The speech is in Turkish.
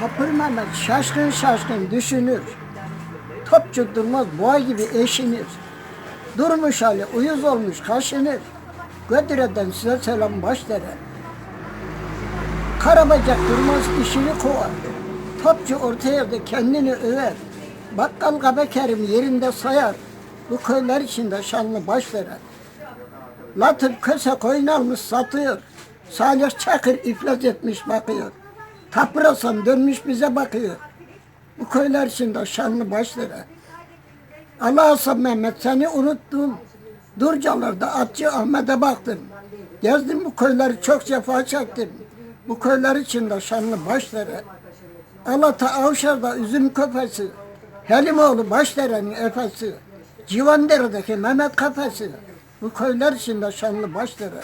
Tapır Mehmet şaşkın şaşkın düşünür. Topçu durmaz boğa gibi eşinir. Durmuş hali uyuz olmuş kaşınır. Gödire'den size selam başdere. Karabacak durmaz işini kovar. Topçu ortaya da kendini över. Bakkal Kabe Kerim yerinde sayar. Bu köyler içinde şanlı baş verer. Latif köse koyun almış satıyor. Salih Çakır iflas etmiş bakıyor. Tapır Hasan dönmüş bize bakıyor. Bu köyler içinde şanlı başlara. Allah Hasan Mehmet seni unuttum. Durcalarda atçı Ahmet'e baktım. Gezdim bu köyleri çok cefa çektim. Bu köyler içinde şanlı başlara. Alata Avşar'da üzüm köpesi. Helimoğlu Başdere'nin efesi. Civandere'deki Mehmet kafesi. Bu köyler içinde şanlı başdere.